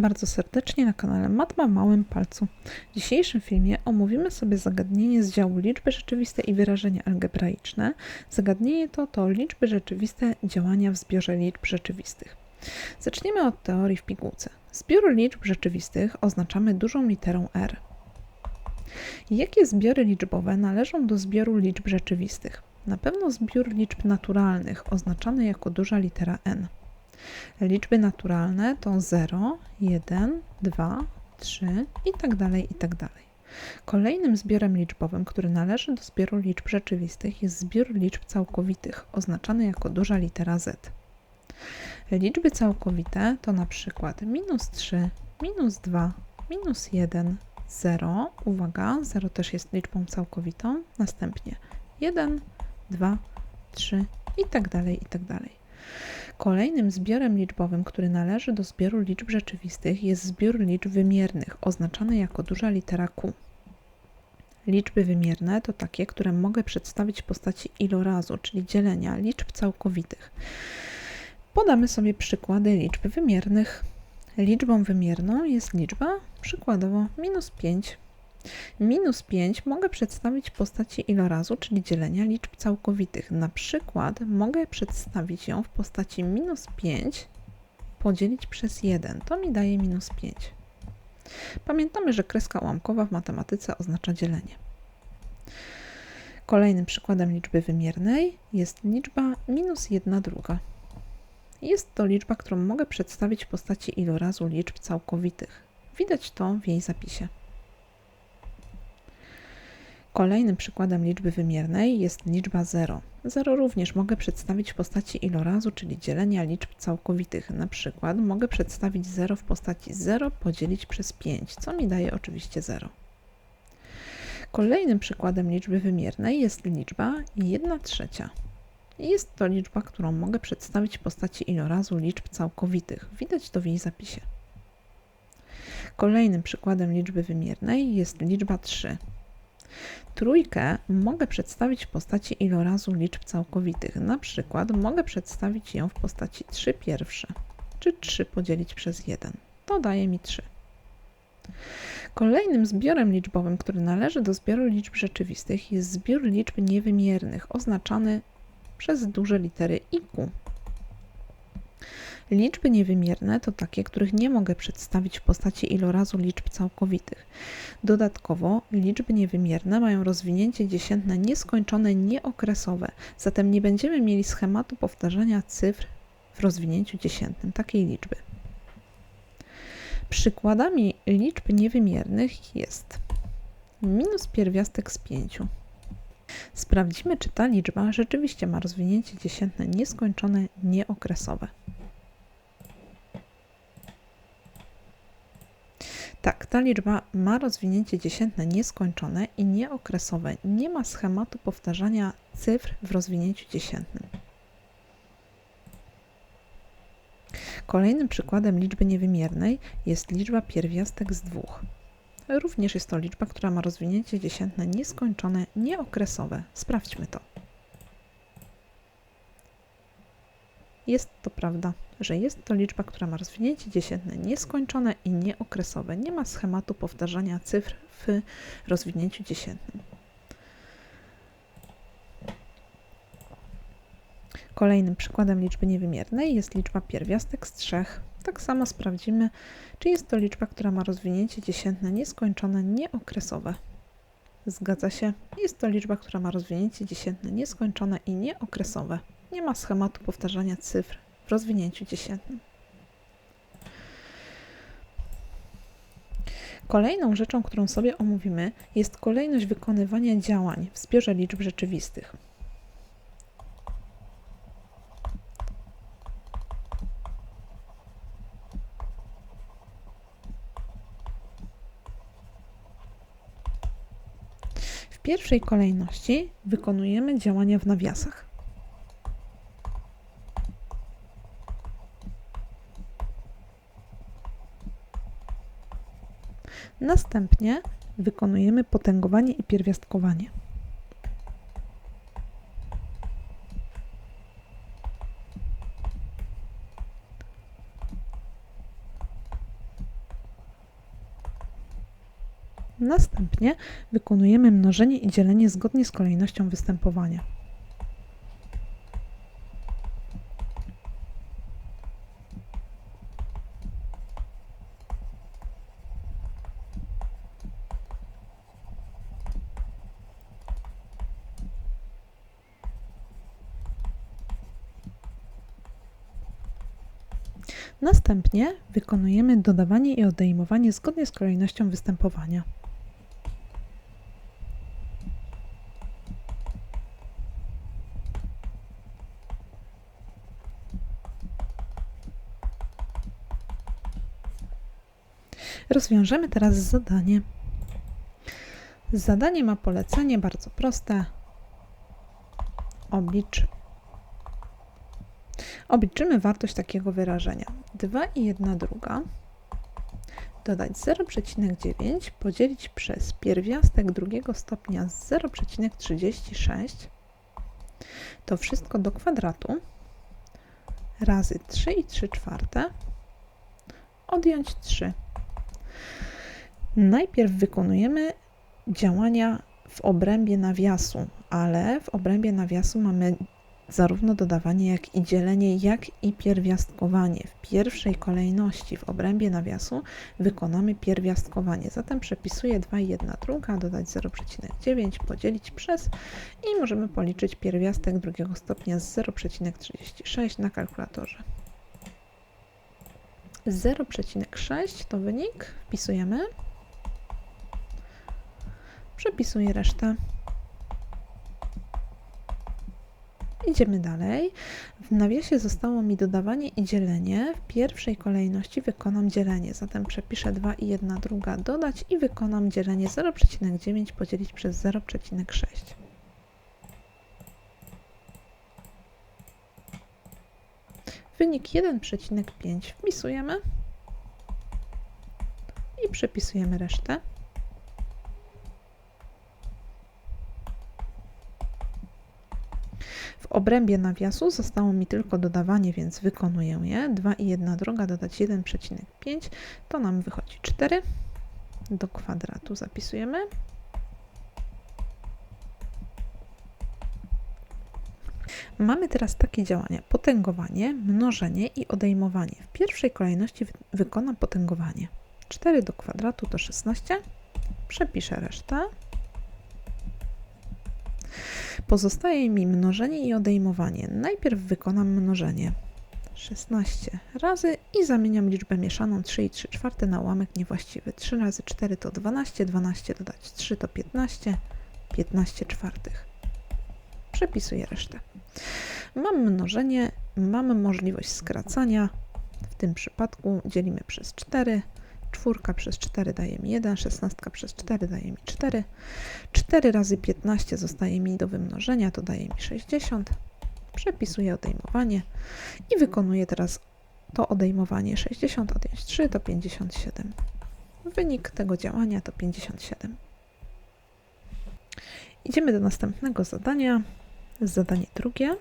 Bardzo serdecznie na kanale Matma Małym Palcu. W dzisiejszym filmie omówimy sobie zagadnienie z działu liczby rzeczywiste i wyrażenia algebraiczne. Zagadnienie to to liczby rzeczywiste działania w zbiorze liczb rzeczywistych. Zaczniemy od teorii w pigułce. Zbiór liczb rzeczywistych oznaczamy dużą literą R. Jakie zbiory liczbowe należą do zbioru liczb rzeczywistych? Na pewno zbiór liczb naturalnych, oznaczany jako duża litera n. Liczby naturalne to 0, 1, 2, 3 i tak dalej, i tak dalej. Kolejnym zbiorem liczbowym, który należy do zbioru liczb rzeczywistych jest zbiór liczb całkowitych, oznaczany jako duża litera z. Liczby całkowite to na przykład minus 3, minus 2, minus 1, 0. Uwaga, 0 też jest liczbą całkowitą. Następnie 1, 2, 3 i tak dalej, i tak dalej. Kolejnym zbiorem liczbowym, który należy do zbioru liczb rzeczywistych, jest zbiór liczb wymiernych, oznaczany jako duża litera Q. Liczby wymierne to takie, które mogę przedstawić w postaci ilorazu, czyli dzielenia liczb całkowitych. Podamy sobie przykłady liczb wymiernych. Liczbą wymierną jest liczba przykładowo minus 5 Minus 5 mogę przedstawić w postaci ilorazu, czyli dzielenia liczb całkowitych. Na przykład mogę przedstawić ją w postaci minus 5 podzielić przez 1. To mi daje minus 5. Pamiętamy, że kreska ułamkowa w matematyce oznacza dzielenie. Kolejnym przykładem liczby wymiernej jest liczba minus 1 druga. Jest to liczba, którą mogę przedstawić w postaci ilorazu liczb całkowitych. Widać to w jej zapisie. Kolejnym przykładem liczby wymiernej jest liczba 0. 0 również mogę przedstawić w postaci ilorazu, czyli dzielenia liczb całkowitych. Na przykład mogę przedstawić 0 w postaci 0 podzielić przez 5, co mi daje oczywiście 0. Kolejnym przykładem liczby wymiernej jest liczba 1 trzecia. Jest to liczba, którą mogę przedstawić w postaci ilorazu liczb całkowitych. Widać to w jej zapisie. Kolejnym przykładem liczby wymiernej jest liczba 3. Trójkę mogę przedstawić w postaci ilorazu liczb całkowitych. Na przykład mogę przedstawić ją w postaci 3 pierwsze, czy 3 podzielić przez 1. To daje mi 3. Kolejnym zbiorem liczbowym, który należy do zbioru liczb rzeczywistych, jest zbiór liczb niewymiernych, oznaczany przez duże litery IQ. Liczby niewymierne to takie, których nie mogę przedstawić w postaci ilorazu liczb całkowitych. Dodatkowo liczby niewymierne mają rozwinięcie dziesiętne nieskończone, nieokresowe, zatem nie będziemy mieli schematu powtarzania cyfr w rozwinięciu dziesiętnym takiej liczby. Przykładami liczb niewymiernych jest minus pierwiastek z 5. Sprawdzimy, czy ta liczba rzeczywiście ma rozwinięcie dziesiętne nieskończone, nieokresowe. Tak, ta liczba ma rozwinięcie dziesiętne nieskończone i nieokresowe. Nie ma schematu powtarzania cyfr w rozwinięciu dziesiętnym. Kolejnym przykładem liczby niewymiernej jest liczba pierwiastek z dwóch. Również jest to liczba, która ma rozwinięcie dziesiętne nieskończone, nieokresowe. Sprawdźmy to. Jest to prawda, że jest to liczba, która ma rozwinięcie dziesiętne nieskończone i nieokresowe. Nie ma schematu powtarzania cyfr w rozwinięciu dziesiętnym. Kolejnym przykładem liczby niewymiernej jest liczba pierwiastek z trzech. Tak samo sprawdzimy, czy jest to liczba, która ma rozwinięcie dziesiętne nieskończone, nieokresowe. Zgadza się, jest to liczba, która ma rozwinięcie dziesiętne nieskończone i nieokresowe. Nie ma schematu powtarzania cyfr rozwinięciu dziesiętnym. Kolejną rzeczą, którą sobie omówimy, jest kolejność wykonywania działań w zbiorze liczb rzeczywistych. W pierwszej kolejności wykonujemy działania w nawiasach. Następnie wykonujemy potęgowanie i pierwiastkowanie. Następnie wykonujemy mnożenie i dzielenie zgodnie z kolejnością występowania. Następnie wykonujemy dodawanie i odejmowanie zgodnie z kolejnością występowania. Rozwiążemy teraz zadanie. Zadanie ma polecenie bardzo proste. Oblicz. Obliczymy wartość takiego wyrażenia. 2 i 1 druga. Dodać 0,9 podzielić przez pierwiastek drugiego stopnia z 0,36 to wszystko do kwadratu. Razy 3 i 3 czwarte. Odjąć 3 Najpierw wykonujemy działania w obrębie nawiasu, ale w obrębie nawiasu mamy zarówno dodawanie, jak i dzielenie, jak i pierwiastkowanie. W pierwszej kolejności w obrębie nawiasu wykonamy pierwiastkowanie. Zatem przepisuję 2 i 1 druga, dodać 0,9, podzielić przez i możemy policzyć pierwiastek drugiego stopnia z 0,36 na kalkulatorze. 0,6 to wynik, wpisujemy przepisuję resztę. Idziemy dalej. W nawiasie zostało mi dodawanie i dzielenie. W pierwszej kolejności wykonam dzielenie, zatem przepiszę 2 i 1 druga dodać i wykonam dzielenie 0,9 podzielić przez 0,6. Wynik 1,5 wpisujemy i przepisujemy resztę. W obrębie nawiasu zostało mi tylko dodawanie, więc wykonuję je. 2 i 1 druga dodać 1,5 to nam wychodzi 4. Do kwadratu zapisujemy. Mamy teraz takie działania: potęgowanie, mnożenie i odejmowanie. W pierwszej kolejności wykonam potęgowanie. 4 do kwadratu to 16. Przepiszę resztę. Pozostaje mi mnożenie i odejmowanie. Najpierw wykonam mnożenie. 16 razy i zamieniam liczbę mieszaną 3 i 3 czwarte na ułamek niewłaściwy. 3 razy 4 to 12, 12 dodać 3 to 15, 15 czwartych. Przepisuję resztę. Mam mnożenie, mamy możliwość skracania. W tym przypadku dzielimy przez 4, Czwórka przez 4 daje mi 1, szesnastka przez 4 daje mi 4. 4 razy 15 zostaje mi do wymnożenia, to daje mi 60. Przepisuję odejmowanie i wykonuję teraz to odejmowanie 60 odjąć 3 to 57. Wynik tego działania to 57. Idziemy do następnego zadania. Zadanie drugie.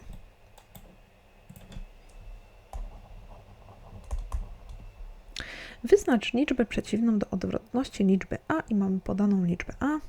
Wyznacz liczbę przeciwną do odwrotności liczby a i mamy podaną liczbę a.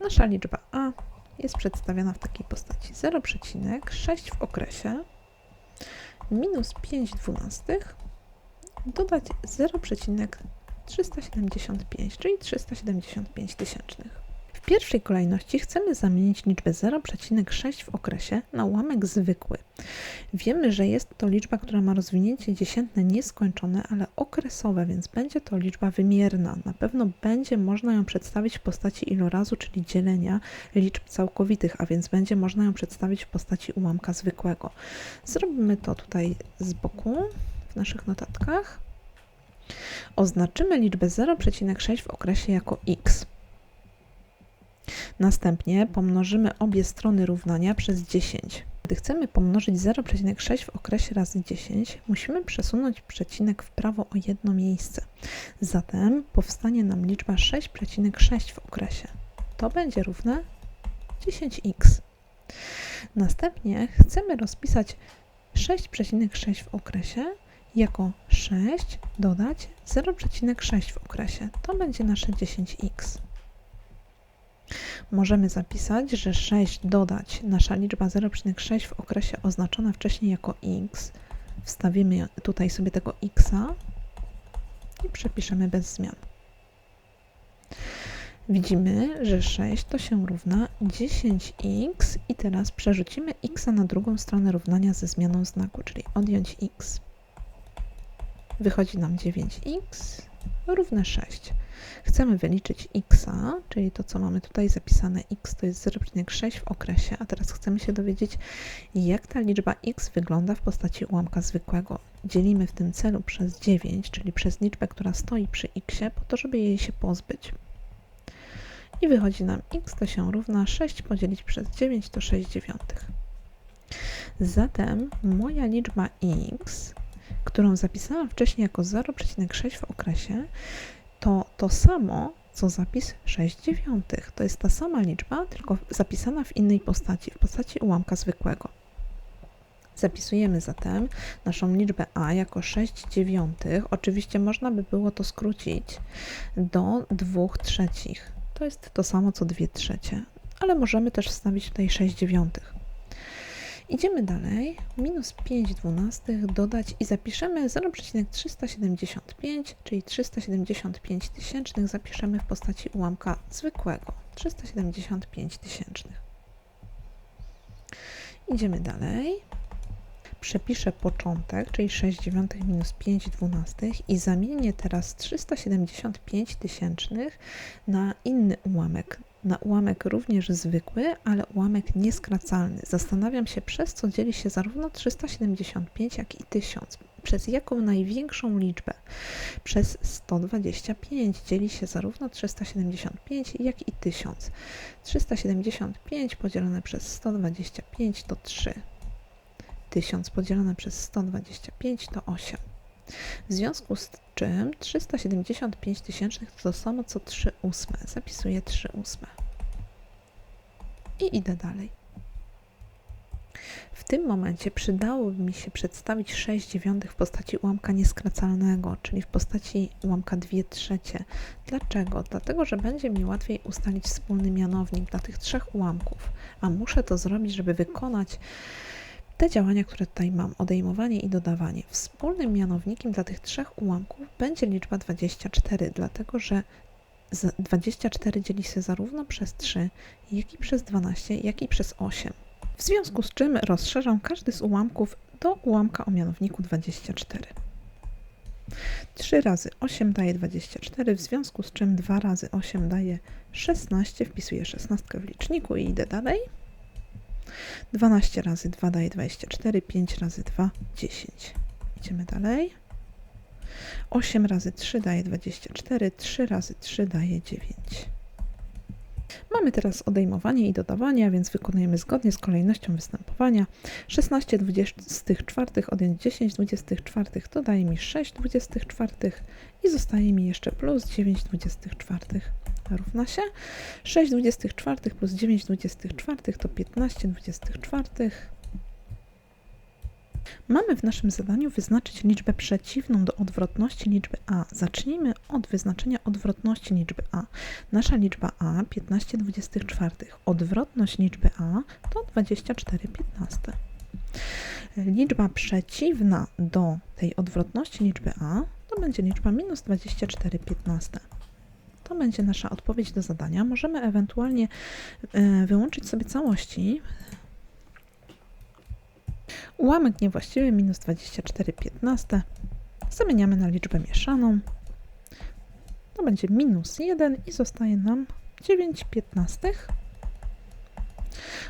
Nasza liczba a jest przedstawiona w takiej postaci 0,6 w okresie minus 5 dwunastych dodać 0,375, czyli 375 tysięcznych. W pierwszej kolejności chcemy zamienić liczbę 0,6 w okresie na ułamek zwykły. Wiemy, że jest to liczba, która ma rozwinięcie dziesiętne nieskończone, ale okresowe, więc będzie to liczba wymierna. Na pewno będzie można ją przedstawić w postaci ilorazu, czyli dzielenia liczb całkowitych, a więc będzie można ją przedstawić w postaci ułamka zwykłego. Zrobimy to tutaj z boku w naszych notatkach. Oznaczymy liczbę 0,6 w okresie jako x. Następnie pomnożymy obie strony równania przez 10. Gdy chcemy pomnożyć 0,6 w okresie razy 10, musimy przesunąć przecinek w prawo o jedno miejsce. Zatem powstanie nam liczba 6,6 w okresie. To będzie równe 10x. Następnie chcemy rozpisać 6,6 w okresie jako 6 dodać 0,6 w okresie. To będzie nasze 10x. Możemy zapisać, że 6 dodać nasza liczba 0,6 w okresie oznaczona wcześniej jako x. Wstawimy tutaj sobie tego x i przepiszemy bez zmian. Widzimy, że 6 to się równa 10x i teraz przerzucimy x na drugą stronę równania ze zmianą znaku, czyli odjąć x. Wychodzi nam 9x równe 6. Chcemy wyliczyć x, czyli to, co mamy tutaj zapisane, x to jest 0,6 w okresie, a teraz chcemy się dowiedzieć, jak ta liczba x wygląda w postaci ułamka zwykłego. Dzielimy w tym celu przez 9, czyli przez liczbę, która stoi przy x, po to, żeby jej się pozbyć. I wychodzi nam x to się równa 6 podzielić przez 9 to 6 dziewiątych. Zatem moja liczba x którą zapisałam wcześniej jako 0,6 w okresie, to to samo, co zapis 6 dziewiątych. To jest ta sama liczba, tylko zapisana w innej postaci, w postaci ułamka zwykłego. Zapisujemy zatem naszą liczbę a jako 6 dziewiątych. Oczywiście można by było to skrócić do 2 trzecich. To jest to samo co 2 trzecie, ale możemy też wstawić tutaj 6 dziewiątych. Idziemy dalej, minus 5 dwunastych dodać i zapiszemy 0,375, czyli 375 tysięcznych zapiszemy w postaci ułamka zwykłego, 375 tysięcznych. Idziemy dalej, przepiszę początek, czyli 6 dziewiątych minus 5 dwunastych i zamienię teraz 375 tysięcznych na inny ułamek, na ułamek również zwykły, ale ułamek nieskracalny. Zastanawiam się, przez co dzieli się zarówno 375, jak i 1000. Przez jaką największą liczbę? Przez 125 dzieli się zarówno 375, jak i 1000. 375 podzielone przez 125 to 3. 1000 podzielone przez 125 to 8. W związku z czym 375 tysięcznych to to samo co 3 ósme. Zapisuję 3 ósme. I idę dalej. W tym momencie przydałoby mi się przedstawić 6 dziewiątych w postaci ułamka nieskracalnego, czyli w postaci ułamka 2 trzecie. Dlaczego? Dlatego, że będzie mi łatwiej ustalić wspólny mianownik dla tych trzech ułamków, a muszę to zrobić, żeby wykonać te działania, które tutaj mam, odejmowanie i dodawanie, wspólnym mianownikiem dla tych trzech ułamków będzie liczba 24, dlatego że 24 dzieli się zarówno przez 3, jak i przez 12, jak i przez 8. W związku z czym rozszerzam każdy z ułamków do ułamka o mianowniku 24. 3 razy 8 daje 24, w związku z czym 2 razy 8 daje 16. Wpisuję 16 w liczniku i idę dalej. 12 razy 2 daje 24, 5 razy 2 10. Idziemy dalej. 8 razy 3 daje 24, 3 razy 3 daje 9. Mamy teraz odejmowanie i dodawanie, więc wykonujemy zgodnie z kolejnością występowania. 16 24 odjąć 10 24 to daje mi 6 24 i zostaje mi jeszcze plus 9 24 równa się 6 24 plus 9 24 to 15 24. Mamy w naszym zadaniu wyznaczyć liczbę przeciwną do odwrotności liczby a. Zacznijmy od wyznaczenia odwrotności liczby a. Nasza liczba a 15 24. Odwrotność liczby a to 24 15. Liczba przeciwna do tej odwrotności liczby a to będzie liczba minus 24 15 to będzie nasza odpowiedź do zadania. Możemy ewentualnie e, wyłączyć sobie całości. Ułamek niewłaściwy minus 24 15 zamieniamy na liczbę mieszaną. To będzie minus 1 i zostaje nam 9 piętnastych.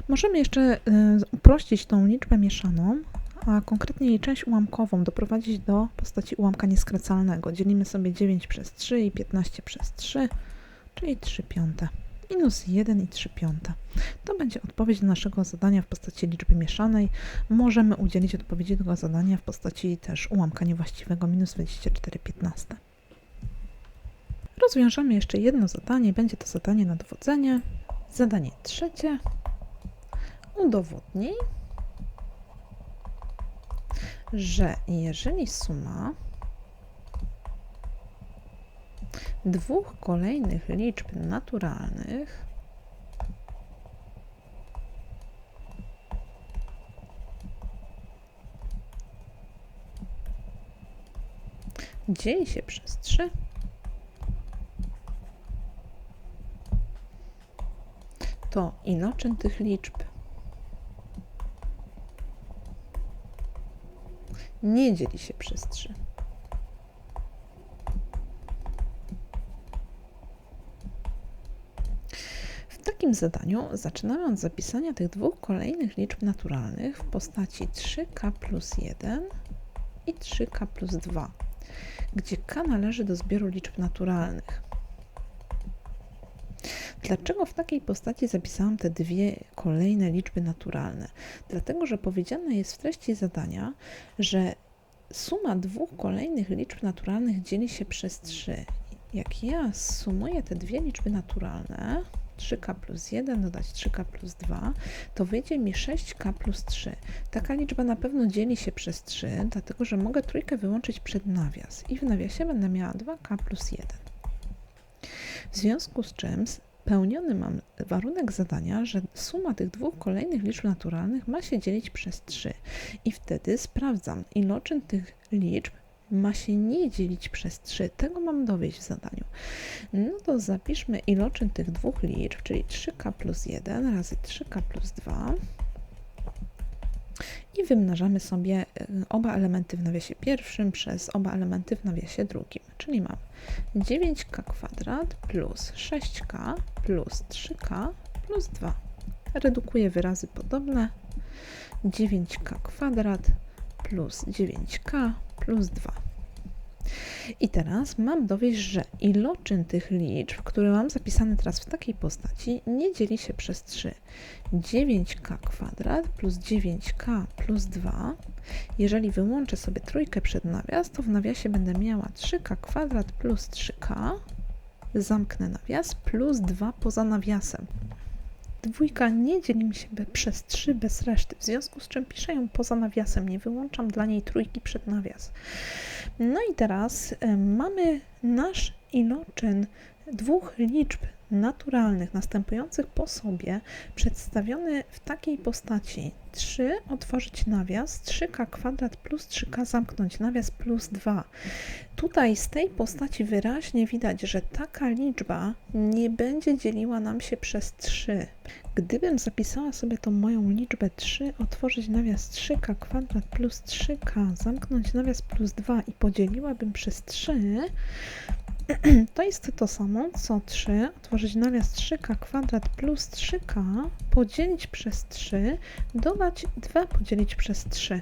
Możemy jeszcze e, uprościć tą liczbę mieszaną, a konkretnie jej część ułamkową doprowadzić do postaci ułamka nieskracalnego. Dzielimy sobie 9 przez 3 i 15 przez 3, czyli 3 piąte. Minus 1 i 3 piąte. To będzie odpowiedź do naszego zadania w postaci liczby mieszanej. Możemy udzielić odpowiedzi do tego zadania w postaci też ułamka niewłaściwego minus 24 15. Rozwiążemy jeszcze jedno zadanie. Będzie to zadanie na dowodzenie. Zadanie trzecie. Udowodnij, że jeżeli suma dwóch kolejnych liczb naturalnych dzieli się przez 3, to iloczyn tych liczb nie dzieli się przez 3. W takim zadaniu zaczynamy od zapisania tych dwóch kolejnych liczb naturalnych w postaci 3k plus 1 i 3k plus 2, gdzie k należy do zbioru liczb naturalnych. Dlaczego w takiej postaci zapisałam te dwie kolejne liczby naturalne? Dlatego, że powiedziane jest w treści zadania, że suma dwóch kolejnych liczb naturalnych dzieli się przez 3. Jak ja sumuję te dwie liczby naturalne, 3k plus 1 dodać 3k plus 2, to wyjdzie mi 6k plus 3. Taka liczba na pewno dzieli się przez 3, dlatego że mogę trójkę wyłączyć przed nawias i w nawiasie będę miała 2k plus 1. W związku z czym spełniony mam warunek zadania, że suma tych dwóch kolejnych liczb naturalnych ma się dzielić przez 3 i wtedy sprawdzam iloczyn tych liczb ma się nie dzielić przez 3. Tego mam dowieść w zadaniu. No to zapiszmy iloczyn tych dwóch liczb, czyli 3k plus 1 razy 3k plus 2 i wymnażamy sobie y, oba elementy w nawiasie pierwszym przez oba elementy w nawiasie drugim. Czyli mam 9k kwadrat plus 6k plus 3k plus 2. Redukuję wyrazy podobne. 9k kwadrat plus 9k plus 2. I teraz mam dowieść, że iloczyn tych liczb, które mam zapisane teraz w takiej postaci, nie dzieli się przez 3. 9k kwadrat plus 9k plus 2. Jeżeli wyłączę sobie trójkę przed nawias, to w nawiasie będę miała 3k kwadrat plus 3k, zamknę nawias, plus 2 poza nawiasem. Dwójka nie dzieli mi się przez 3 bez reszty, w związku z czym piszę ją poza nawiasem, nie wyłączam dla niej trójki przed nawias. No i teraz y, mamy nasz iloczyn dwóch liczb naturalnych następujących po sobie przedstawiony w takiej postaci 3 otworzyć nawias, 3k kwadrat plus 3k zamknąć nawias plus 2. Tutaj z tej postaci wyraźnie widać, że taka liczba nie będzie dzieliła nam się przez 3. Gdybym zapisała sobie tą moją liczbę 3, otworzyć nawias 3k kwadrat plus 3k, zamknąć nawias plus 2 i podzieliłabym przez 3, to jest to samo, co 3, otworzyć nawias 3k kwadrat plus 3k, podzielić przez 3, dodać 2 podzielić przez 3.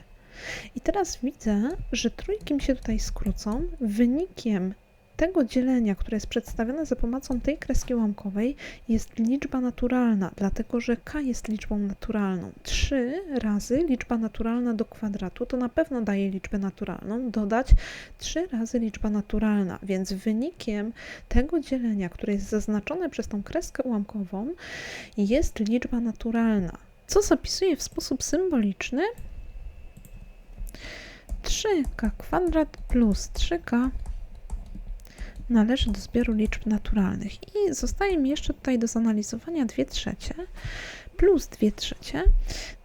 I teraz widzę, że trójki mi się tutaj skrócą. Wynikiem tego dzielenia, które jest przedstawione za pomocą tej kreski ułamkowej, jest liczba naturalna, dlatego że k jest liczbą naturalną. 3 razy liczba naturalna do kwadratu to na pewno daje liczbę naturalną, dodać 3 razy liczba naturalna, więc wynikiem tego dzielenia, które jest zaznaczone przez tą kreskę ułamkową, jest liczba naturalna. Co zapisuję w sposób symboliczny? 3k kwadrat plus 3k należy do zbioru liczb naturalnych. I zostaje mi jeszcze tutaj do zanalizowania 2 trzecie plus 2 trzecie.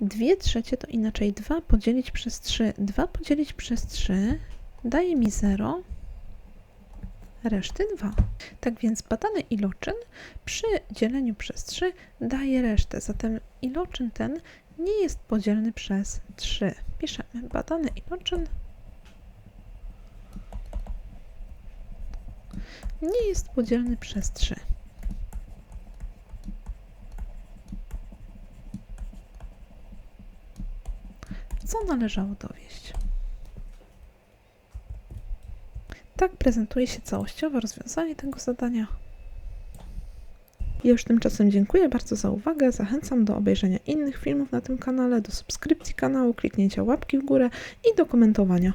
2 trzecie to inaczej 2 podzielić przez 3. 2 podzielić przez 3 daje mi 0, reszty 2. Tak więc badany iloczyn przy dzieleniu przez 3 daje resztę. Zatem iloczyn ten nie jest podzielny przez 3. Piszemy badany iloczyn nie jest podzielny przez 3. Co należało dowieść? Tak prezentuje się całościowe rozwiązanie tego zadania. Ja już tymczasem dziękuję bardzo za uwagę. Zachęcam do obejrzenia innych filmów na tym kanale, do subskrypcji kanału, kliknięcia łapki w górę i do komentowania.